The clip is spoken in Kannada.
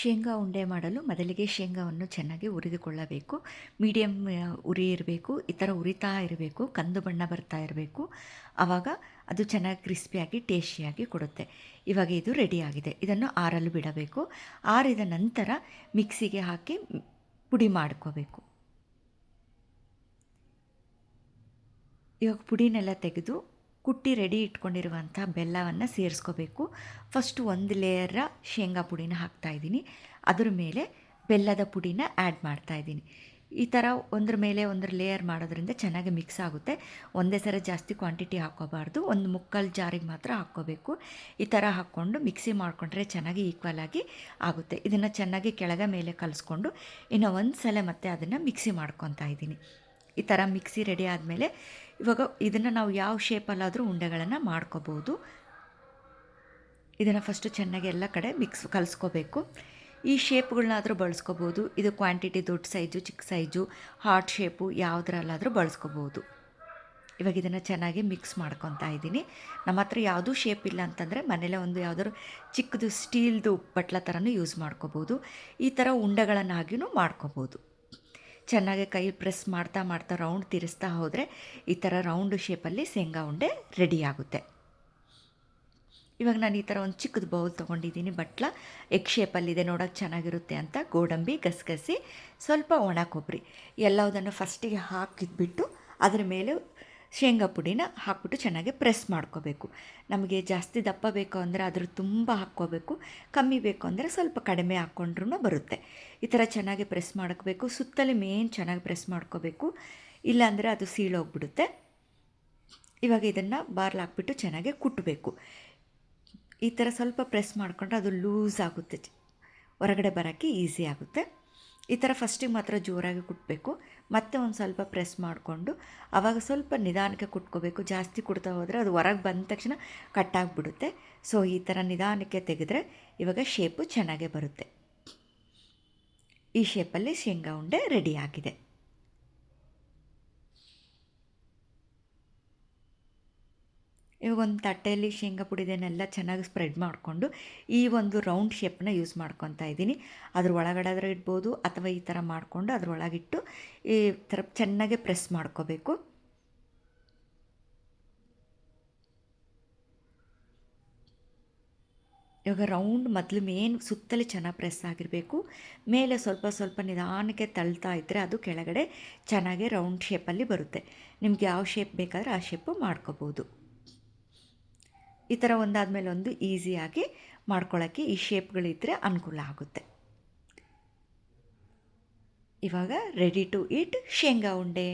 ಶೇಂಗಾ ಉಂಡೆ ಮಾಡಲು ಮೊದಲಿಗೆ ಶೇಂಗಾವನ್ನು ಚೆನ್ನಾಗಿ ಹುರಿದುಕೊಳ್ಳಬೇಕು. ಮೀಡಿಯಮ್ ಉರಿ ಇರಬೇಕು, ಈ ಥರ ಉರಿತಾ ಇರಬೇಕು, ಕಂದು ಬಣ್ಣ ಬರ್ತಾ ಇರಬೇಕು. ಆವಾಗ ಅದು ಚೆನ್ನಾಗಿ ಕ್ರಿಸ್ಪಿಯಾಗಿ, ಟೇಸ್ಟಿಯಾಗಿ ಕೊಡುತ್ತೆ. ಇವಾಗ ಇದು ರೆಡಿಯಾಗಿದೆ ಇದನ್ನು ಆರಲು ಬಿಡಬೇಕು. ಆರಿದ ನಂತರ ಮಿಕ್ಸಿಗೆ ಹಾಕಿ ಪುಡಿ ಮಾಡ್ಕೋಬೇಕು. ಇವಾಗ ಪುಡಿನೆಲ್ಲ ತೆಗೆದು ಕುಟ್ಟಿ ರೆಡಿ ಇಟ್ಕೊಂಡಿರುವಂಥ ಬೆಲ್ಲವನ್ನು ಸೇರಿಸ್ಕೋಬೇಕು. ಫಸ್ಟು ಒಂದು ಲೇಯರ ಶೇಂಗಾ ಪುಡಿನ ಹಾಕ್ತಾಯಿದ್ದೀನಿ ಅದರ ಮೇಲೆ ಬೆಲ್ಲದ ಪುಡಿನ ಆ್ಯಡ್ ಮಾಡ್ತಾಯಿದ್ದೀನಿ ಈ ಥರ ಒಂದ್ರ ಮೇಲೆ ಒಂದ್ರ ಲೇಯರ್ ಮಾಡೋದ್ರಿಂದ ಚೆನ್ನಾಗಿ ಮಿಕ್ಸ್ ಆಗುತ್ತೆ. ಒಂದೇ ಸರ ಜಾಸ್ತಿ ಕ್ವಾಂಟಿಟಿ ಹಾಕ್ಕೋಬಾರ್ದು. ಒಂದು ಮುಕ್ಕಾಲು ಜಾರಿಗೆ ಮಾತ್ರ ಹಾಕ್ಕೋಬೇಕು. ಈ ಥರ ಹಾಕ್ಕೊಂಡು ಮಿಕ್ಸಿ ಮಾಡಿಕೊಂಡ್ರೆ ಚೆನ್ನಾಗಿ ಈಕ್ವಲ್ ಆಗಿ ಆಗುತ್ತೆ. ಇದನ್ನು ಚೆನ್ನಾಗಿ ಕೆಳಗೆ ಮೇಲೆ ಕಲಿಸ್ಕೊಂಡು ಇನ್ನು ಒಂದು ಸಲ ಮತ್ತೆ ಅದನ್ನು ಮಿಕ್ಸಿ ಮಾಡ್ಕೊತಾ ಇದ್ದೀನಿ. ಈ ಥರ ಮಿಕ್ಸಿ ರೆಡಿ ಆದಮೇಲೆ ಇವಾಗ ಇದನ್ನು ನಾವು ಯಾವ ಶೇಪಲ್ಲಾದರೂ ಉಂಡೆಗಳನ್ನು ಮಾಡ್ಕೋಬೋದು. ಇದನ್ನು ಫಸ್ಟು ಚೆನ್ನಾಗಿ ಎಲ್ಲ ಕಡೆ ಮಿಕ್ಸ್ ಕಲಿಸ್ಕೋಬೇಕು. ಈ ಶೇಪ್ಗಳನ್ನಾದರೂ ಬಳಸ್ಕೋಬೋದು. ಇದು ಕ್ವಾಂಟಿಟಿ ದೊಡ್ಡ ಸೈಜು ಚಿಕ್ಕ ಸೈಜು ಹಾರ್ಟ್ ಶೇಪು ಯಾವುದ್ರಲ್ಲಾದರೂ ಬಳಸ್ಕೋಬೋದು. ಇವಾಗ ಇದನ್ನು ಚೆನ್ನಾಗಿ ಮಿಕ್ಸ್ ಮಾಡ್ಕೊತಾ ಇದ್ದೀನಿ. ನಮ್ಮ ಹತ್ರ ಯಾವುದೂ ಶೇಪ್ ಇಲ್ಲ ಅಂತಂದರೆ ಮನೇಲೆ ಒಂದು ಯಾವುದಾದ್ರು ಚಿಕ್ಕದು ಸ್ಟೀಲ್ದು ಬಟ್ಲ ಥರನೂ ಯೂಸ್ ಮಾಡ್ಕೋಬೋದು. ಈ ಥರ ಉಂಡೆಗಳನ್ನಾಗಿಯೂ ಮಾಡ್ಕೋಬೋದು. ಚೆನ್ನಾಗಿ ಕೈ ಪ್ರೆಸ್ ಮಾಡ್ತಾ ಮಾಡ್ತಾ ರೌಂಡ್ ತಿರ್ಸ್ತಾ ಹೋದರೆ ಈ ಥರ ರೌಂಡ್ ಶೇಪಲ್ಲಿ ಶೇಂಗಾ ಉಂಡೆ ರೆಡಿ ಆಗುತ್ತೆ. ಇವಾಗ ನಾನು ಈ ಥರ ಒಂದು ಚಿಕ್ಕದು ಬೌಲ್ ತೊಗೊಂಡಿದ್ದೀನಿ, ಬಟ್ಲ. ಎಗ್ ಶೇಪಲ್ಲಿದೆ ನೋಡೋಕೆ ಚೆನ್ನಾಗಿರುತ್ತೆ ಅಂತ ಗೋಡಂಬಿ, ಗಸಗಸಿ, ಸ್ವಲ್ಪ ಒಣ ಕೊಬ್ಬರಿ ಎಲ್ಲವುದನ್ನು ಫಸ್ಟಿಗೆ ಹಾಕಿದ್ಬಿಟ್ಟು ಅದರ ಮೇಲೆ ಶೇಂಗಾ ಪುಡಿನ ಹಾಕ್ಬಿಟ್ಟು ಚೆನ್ನಾಗಿ ಪ್ರೆಸ್ ಮಾಡ್ಕೋಬೇಕು. ನಮಗೆ ಜಾಸ್ತಿ ದಪ್ಪ ಬೇಕು ಅಂದರೆ ಅದ್ರ ತುಂಬ ಹಾಕ್ಕೋಬೇಕು. ಕಮ್ಮಿ ಬೇಕು ಅಂದರೆ ಸ್ವಲ್ಪ ಕಡಿಮೆ ಹಾಕ್ಕೊಂಡ್ರೂ ಬರುತ್ತೆ. ಈ ಥರ ಚೆನ್ನಾಗಿ ಪ್ರೆಸ್ ಮಾಡ್ಕೋಬೇಕು. ಸುತ್ತಲೂ ಮೇನ್ ಚೆನ್ನಾಗಿ ಪ್ರೆಸ್ ಮಾಡ್ಕೋಬೇಕು. ಇಲ್ಲಾಂದರೆ ಅದು ಸೀಳೋಗ್ಬಿಡುತ್ತೆ. ಇವಾಗ ಇದನ್ನು ಬಾರ್ಲ್ ಹಾಕ್ಬಿಟ್ಟು ಚೆನ್ನಾಗಿ ಕುಟ್ಟಬೇಕು ಈ ಥರ ಸ್ವಲ್ಪ ಪ್ರೆಸ್ ಮಾಡಿಕೊಂಡ್ರೆ ಅದು ಲೂಸ್ ಆಗುತ್ತೆ. ಹೊರಗಡೆ ಬರೋಕ್ಕೆ ಈಸಿ ಆಗುತ್ತೆ. ಈ ಥರ ಫಸ್ಟಿಗೆ ಮಾತ್ರ ಜೋರಾಗಿ ಕುಟ್ಟಬೇಕು ಮತ್ತೆ ಒಂದು ಸ್ವಲ್ಪ ಪ್ರೆಸ್ ಮಾಡಿಕೊಂಡು ಆವಾಗ ಸ್ವಲ್ಪ ನಿಧಾನಕ್ಕೆ ಕುಟ್ಕೋಬೇಕು. ಜಾಸ್ತಿ ಕುಡ್ತಾ ಹೋದರೆ ಅದು ಹೊರಗೆ ಬಂದ ತಕ್ಷಣ ಕಟ್ಟಾಗಿಬಿಡುತ್ತೆ. ಸೊ ಈ ಥರ ನಿಧಾನಕ್ಕೆ ತೆಗೆದ್ರೆ ಇವಾಗ ಶೇಪು ಚೆನ್ನಾಗೇ ಬರುತ್ತೆ. ಈ ಶೇಪಲ್ಲಿ ಶೇಂಗಾ ಉಂಡೆ ರೆಡಿಯಾಗಿದೆ ಇವಾಗ ಒಂದು ತಟ್ಟೆಯಲ್ಲಿ ಶೇಂಗಾ ಪುಡಿದನ್ನೆಲ್ಲ ಚೆನ್ನಾಗಿ ಸ್ಪ್ರೆಡ್ ಮಾಡಿಕೊಂಡು ಈ ಒಂದು ರೌಂಡ್ ಶೇಪ್ನ ಯೂಸ್ ಮಾಡ್ಕೊತಾ ಇದ್ದೀನಿ. ಅದ್ರ ಒಳಗಡೆ ಇಡ್ಬೋದು ಅಥವಾ ಈ ಥರ ಮಾಡಿಕೊಂಡು ಅದರೊಳಗಿಟ್ಟು ಈ ಥರ ಚೆನ್ನಾಗಿ ಪ್ರೆಸ್ ಮಾಡ್ಕೋಬೇಕು. ಇವಾಗ ರೌಂಡ್ ಮೊದಲು ಮೇನ್ ಸುತ್ತಲೇ ಚೆನ್ನಾಗಿ ಪ್ರೆಸ್ ಆಗಿರಬೇಕು. ಮೇಲೆ ಸ್ವಲ್ಪ ಸ್ವಲ್ಪ ನಿಧಾನಕ್ಕೆ ತಳ್ತಾ ಇದ್ದರೆ ಅದು ಕೆಳಗಡೆ ಚೆನ್ನಾಗಿ ರೌಂಡ್ ಶೇಪಲ್ಲಿ ಬರುತ್ತೆ. ನಿಮ್ಗೆ ಯಾವ ಶೇಪ್ ಬೇಕಾದರೆ ಆ ಶೇಪು ಮಾಡ್ಕೋಬೋದು. ಈ ಥರ ಒಂದಾದಮೇಲೆ ಒಂದು ಈಸಿಯಾಗಿ ಮಾಡ್ಕೊಳ್ಳೋಕ್ಕೆ ಈ ಶೇಪ್ಗಳಿದ್ದರೆ ಅನುಕೂಲ ಆಗುತ್ತೆ. ಇವಾಗ ರೆಡಿ ಟು ಈಟ್ ಶೇಂಗಾ ಉಂಡೆ.